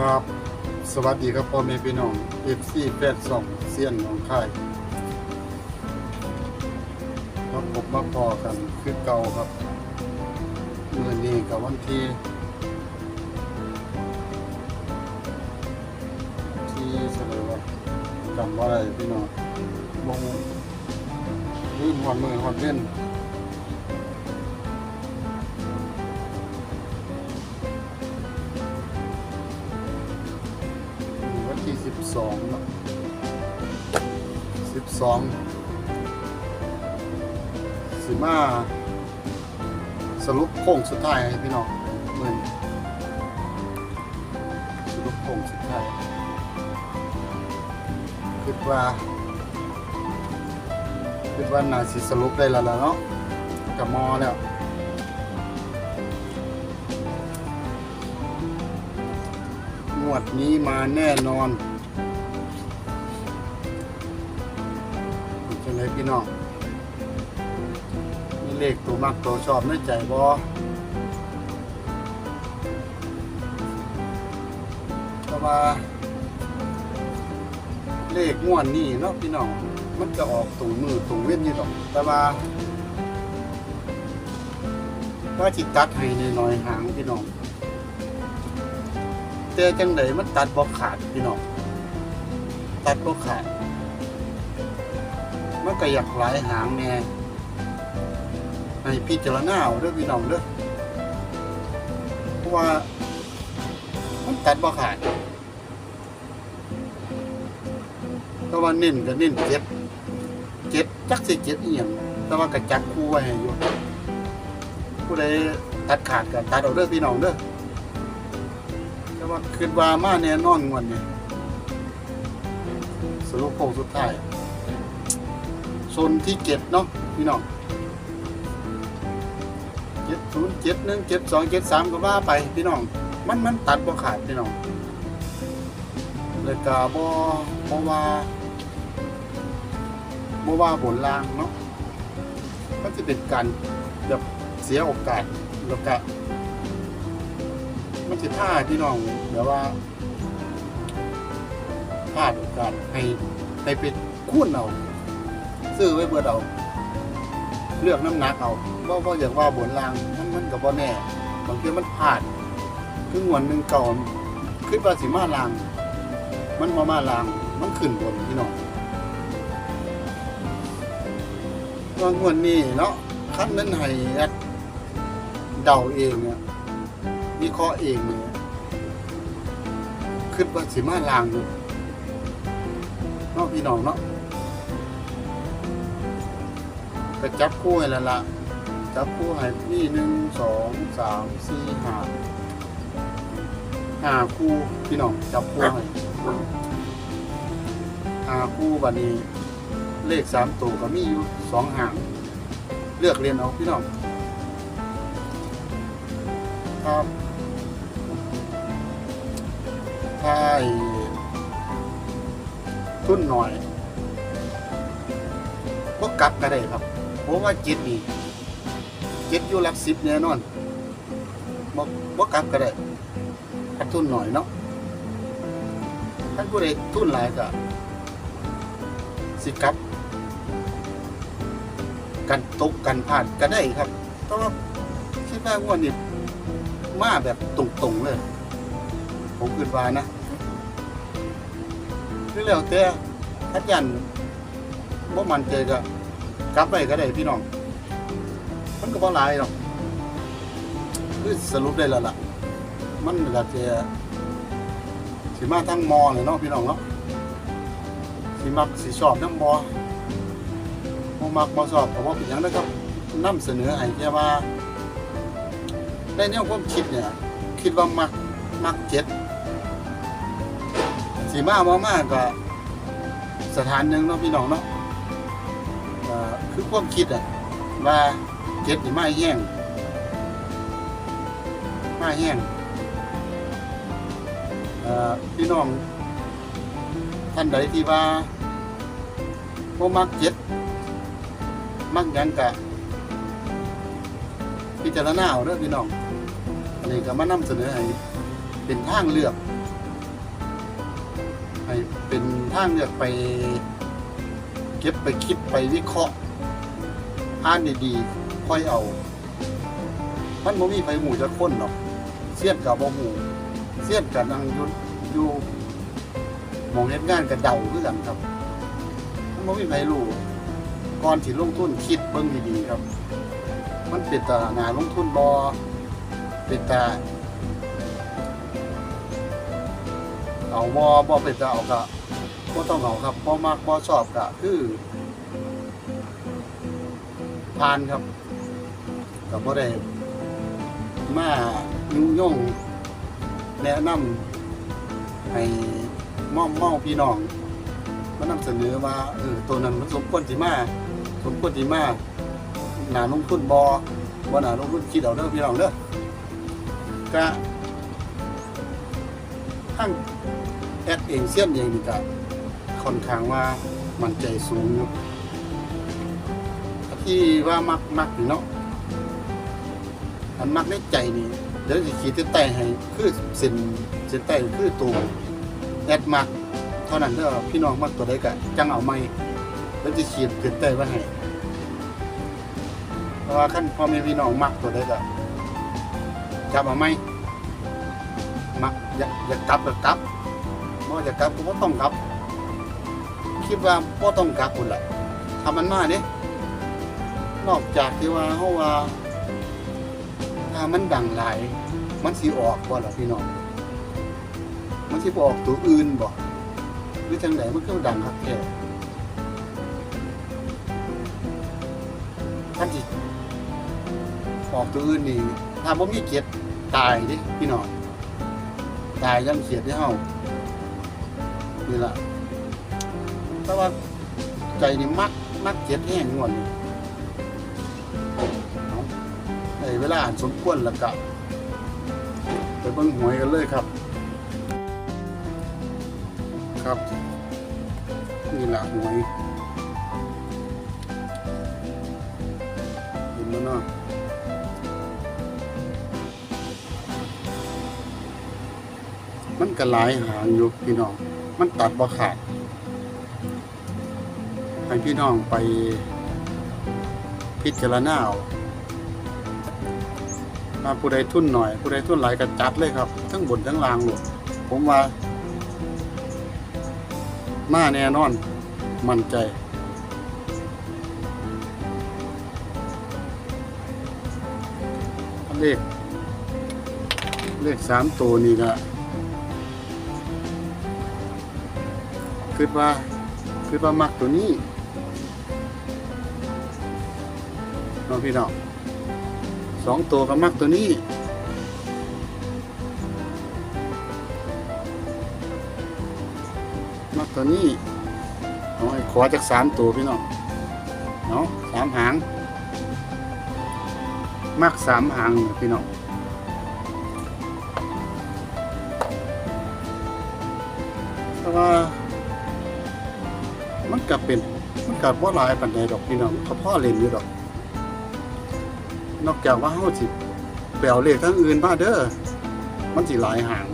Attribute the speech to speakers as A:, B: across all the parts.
A: ครับ สวัสดีครับพ่อแม่พี่น้องเอฟซีแปดสองเซียนหนองคายมาพบมาพอกันคือเก่าครับเมื่อนี้กับวันที่ที่เสนอว่าจำว่าอะไรพี่น้องมองลื่นหอนมือหอนเล่นวัน สองสิบสองสิมาสรุปโค้งสุดท้ายให้พี่น้องเมื่อนสรุปโค้งสุดท้ายคิดว่าคิดว่าน่าสิสรุปได้แล้วล่ะเนาะกับมอแล้วงวดนี้มาแน่นอน พี่น้อง มีเลขตัวมักตัวชอบในใจบอแต่ว่า เลขงวดนี้เนาะพี่น้อง มันจะออกตรงมือตรงเว้นอยู่ดอก แต่ว่าว่าจิตตัดให้ในน้อยหางพี่น้องแต่จังไดมันตัดบ่ขาดพี่น้อง ตัดบ่ขาด มันก็อยากหลายหางแน่ให้พิจารณาเอาเด้อพี่น้องเด้อเพราะว่ามันตัดบ่ขาดแต่ว่าเน้นก็เน้นเจ็ดเจ็ดจักสิเจ็ดอีหยังแต่ว่าก็จับคู่ไว้ให้อยู่ผู้ใดตัดขาดก็ตัดเอาเด้อพี่น้องเด้อแต่ว่าคิดว่ามาแน่นอนงวดนี้สรุปโค้งสุดท้าย โซนที่เจ็ดเนาะพี่น้องเจ็ดศูนย์เจ็ดหนึ่งเจ็ดสองเจ็ดสามก็ว่าไปพี่น้อง มันมันตัดบ่ขาดพี่น้องเลยกาบ่บ่ว่าบ่ว่าบนล่างเนาะมันจะเป็นการแบบเสียโอกาสแล้วก็มันจะท่าพี่น้องเดี๋ยวว่าพลาดโอกาสให้ให้ไปคุ้นเอา ซื้อไว้เบิดเอาเลือกน้ำหนักเอาเพราะเพราะอย่างว่าบนรางมันมันกับว่าแน่บางทีมันพลาดคืองวันหนึ่งเก่าขึ้นว่าสิมาลาง มันมามาลางมันขึ้นบนพี่น้องว่างวนนี้เนาะขั้นนั้นให้แอดเดาเองเนี่ยวิเคราะห์เองเนี่ยคิดว่าสิมาลางอยู่เนาะพี่น้องเนาะ ไปจับคู่ให้ล้วล่ะจับคู่ให้นี่หนึ่งสองสามสี่ห้าห้าคู่พี่น้องจับคู่ให้ห้าคู่บัดนี้ เลขสามตัวก็มีอยู่สองห่าง เลือกเรียนเอาพี่น้องครับถ้าอ้ทุนหน่อยพวกกลับก็ได้ครับ เพราะว่าจิตนี่จิตอยู่หลักสิบแน่นอนบ่บ่กลับก็ได้ถ้าทุนหน่อยเนาะท่านผู้ใดทุนหลายก็สิกลับ กันตกกันผ่านก็ได้ครับเพราะว่าคิดว่างวดนี้มาแบบตรงๆเลย ผมคิดว่านะคือแล้วแต่ทัดยันบ่มันใจก็ กลับไปก็ได้พี่น้อง มันก็บ่หลายหรอกคือสรุปได้แล้วล่ะ มันก็จะสิมาทั้งมอเลยเนาะพี่น้องเนาะสิมักสิชอบน้ำมอบ่มักบ่ชอบก็บ่เป็นหยังนะครับนำเสนอให้แค่ว่าในแนวความคิดเนี่ย คิดว่ามักมักเจ็ดสีมามามาก็สถานหนึ่งเนาะพี่น้องเนาะ คือความคิดอะว่าเจ็ดนี่มาแห้งมาแห้งพี่น้องท่านใดที่ว่าบ่มักเจ็ดมักยังกะพิจารณาเอาเด้อพี่น้องอันนี้ก็มานำเสนอให้เป็นทางเลือกให้เป็นทางเลือกไป เก็บไปคิดไปวิเคราะห์อ่านดีๆค่อยเอา มันบ่มีไผหมู่จะคนหรอกเสียดกับบ่หมู่เสียดกับนางยุอยู่มองเฮ็ดงานกับเดาคือกันครับ มันบ่มีไผรู้ก่อนสิลงทุนคิดเบิ่งดีๆครับ มันเป็นตาหนาลงทุนบ่เป็นตาเอาบ่บ่เป็นตาเอาก็ บ่ต้องเอาครับบ่มักบ่ชอบก็คือผ่านครับก็บ่ได้มายุ่งยงแนะนำให้ม่อมเมาพี่น้องมานำเสนอว่าเออตัวนั้นมันสมควรสิมาสมควรสิมาหนาลงทุนบอว่าหนาลงทุนคิดเอาเด้อพี่น้องเด้อก็ทั้งแอดเองเสียนเองนี่ก็ ค่อนข้างว่ามันใจสูงอยู่ที่ว่ามักมักเนาะอันมักในใจนี่เดี๋ยวสิขีดเส้นใต้ให้คือเส้นเส้นใต้คือตัวแอดมักเท่านั้นเด้อพี่น้องมักตัวใดก็จังเอาไม่แล้วจะขีดเส้นใต้ไว้ให้เพราะว่าขั้นพอม่พี่น้องมักตัวใดก็จับเอาไม่มักอยากอยากกลับก็กลับบ่อยากกลับก็ต้องกลับ คิดว่าบ่ต้องกลับพุ่นละทำมันมาเด้นอกจากที่ว่าเฮาว่าถ้ามันดังหลาย มันสิออกบ่ล่ะพี่น้องมันสิบ่ออกตัวอื่นบ่หรือจังไดมันก็ดังคักแท้ท่านสิออกตัวอื่นนี่ถ้าบ่มีเกียรติตายดิพี่น้องตายยังเขียดให้เฮานี่ล่ะ แต่ว่าใจนี่มักมักเกียรติแห้งงวนนี่ในเวลาอันสมควรแล้วก็ไปเบิ่งหวยกันเลยครับ ครับ นี่หละหวยเห็นแล้วเนาะมันก็หลายหางอยู่พี่น้อง มันตัดบ่ขาด ให้พี่น้องไปพิจารณาเอาถ้าผู้ใดทุนหน่อย ผู้ใดทุนหลายก็จัดเลยครับ ทั้งบนทั้งล่างหมดผมว่า มาแน่นอน มั่นใจ เลข เลขสามตัวนี่ก็คิดว่าคิดว่ามักตัวนี้ พี่น้องสองตัวก็มักตัวนี้มักตัวนี้เอาไอ้ขอจากสามตัวพี่น้องเนาะสามหาง มักสามหางพี่น้องแต่ว่ามันกับเป็นมันกับว่าลายปันใดดอกพี่น้องเขาพ่อเล่นอยู่ดอก นอกจากว่าเฮาสิแปลเลขทั้งอื่นมาเด้อมันสิหลายหาง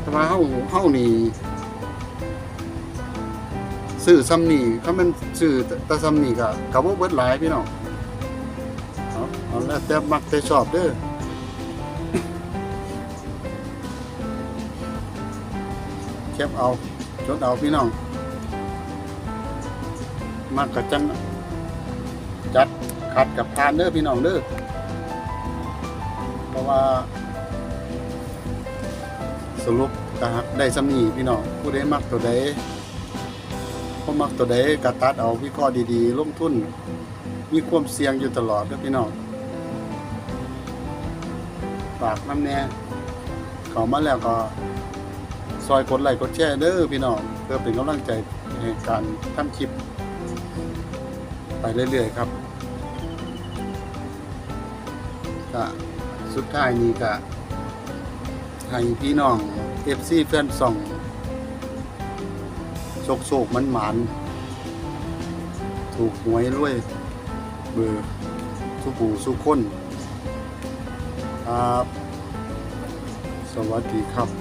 A: แต่ว่าเฮาเฮานี่ซื้อซ้ำนี่ถ้ามันซื้อแต่ซ้ำนี่ก็ก็บ่เบิดหลายพี่น้องเอาเอาแล้วแต่มักแต่ชอบเด้อแคปเอาจดเอาพี่น้อง มากกับจังจัดขัดกับทานเด้อพี่น้องเด้อเพราะว่า สรุปก็ฮักได้สำนีพี่น้องผู้ใดมักตัวใดผู้มักตัวใดก็ตัดเอาวิเคราะห์ดีๆ ลงทุน มีความเสี่ยงอยู่ตลอดเด้อพี่น้องฝากน้ำแน่เขามาแล้วก็ซอยกดไลค์กดแชร์เด้อพี่น้องเพื่อเป็นกำลังใจในการทำคลิป ไปเรื่อยๆครับก็สุดท้ายนี้ก็ให้พี่น้องเอฟซีแฟนส่องโศกโศกมันหมานถูกหวยรวยเบอร์สุปูสุขคนครับ สวัสดีครับ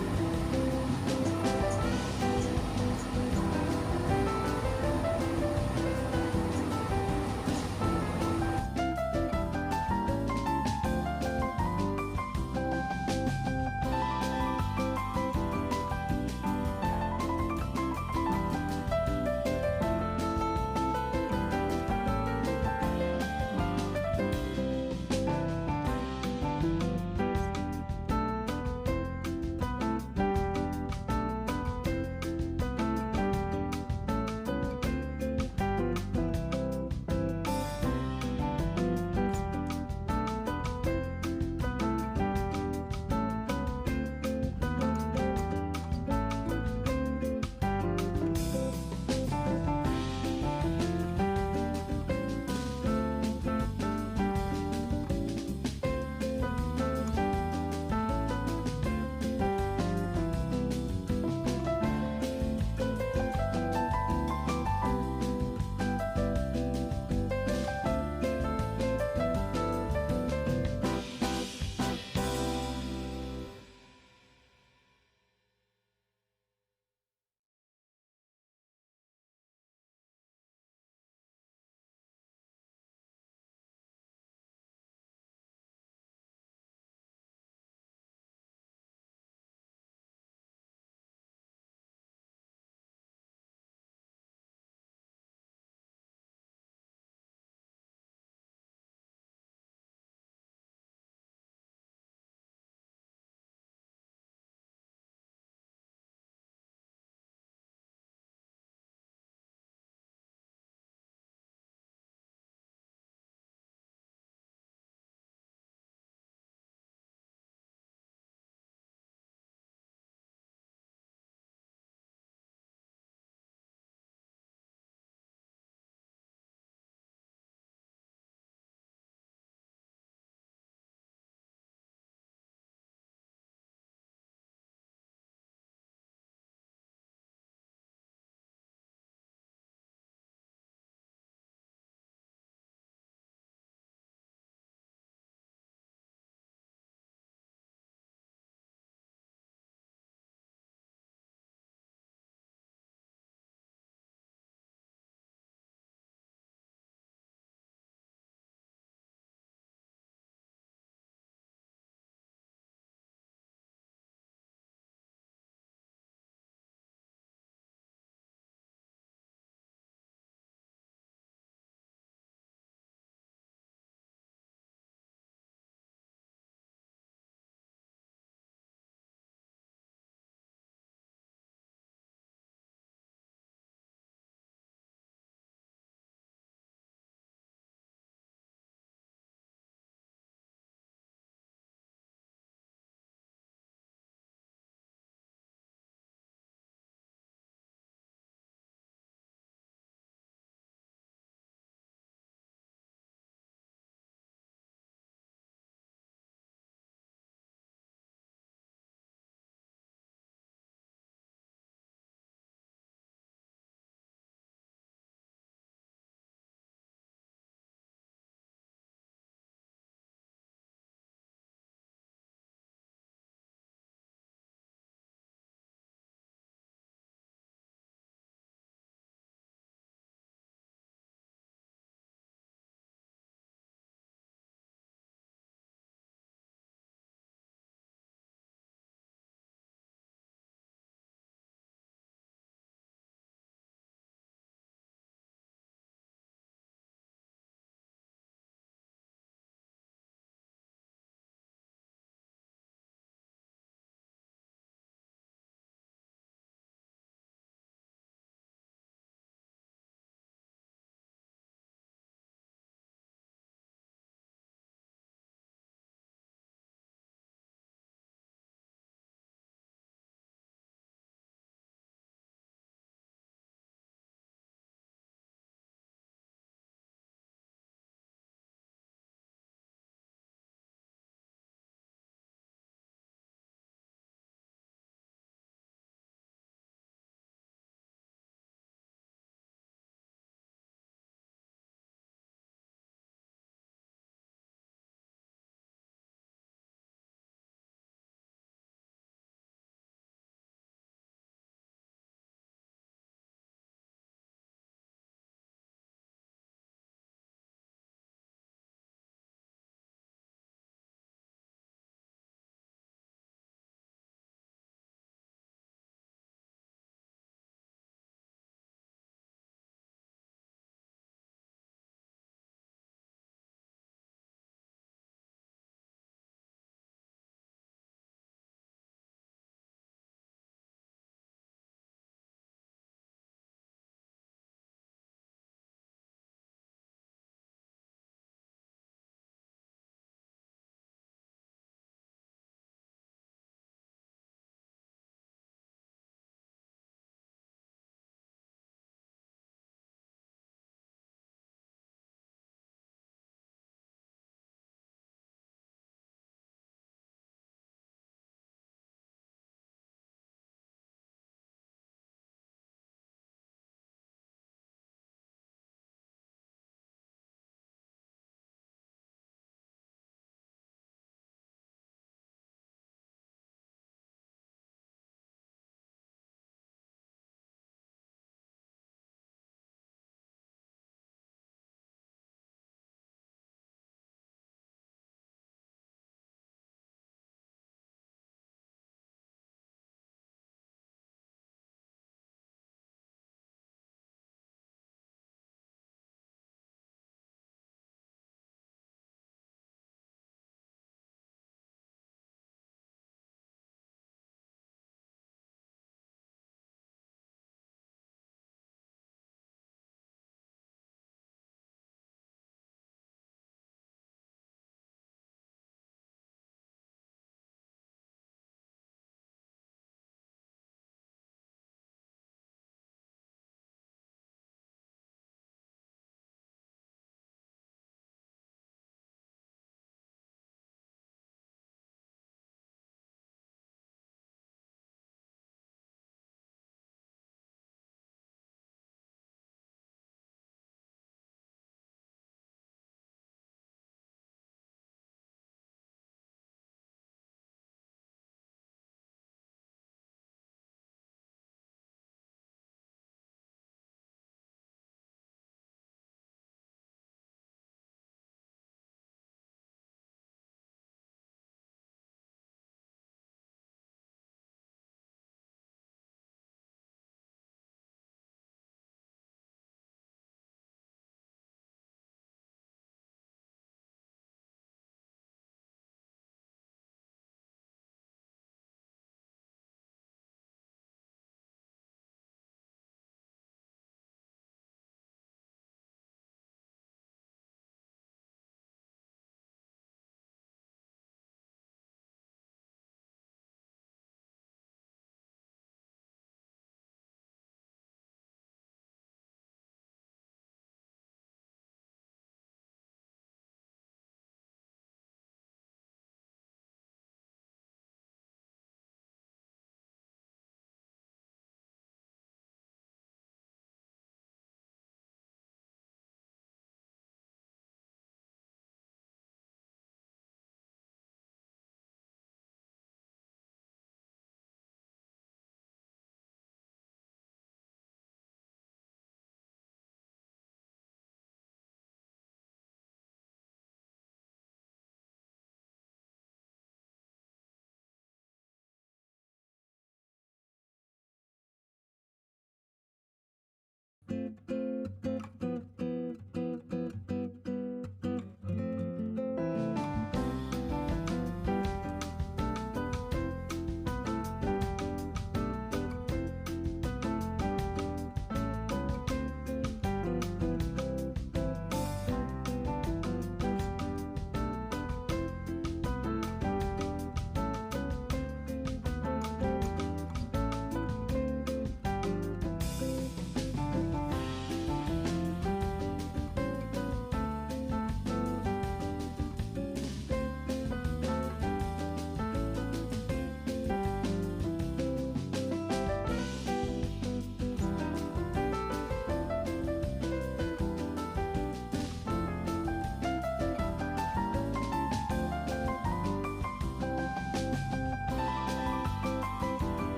A: Thank you.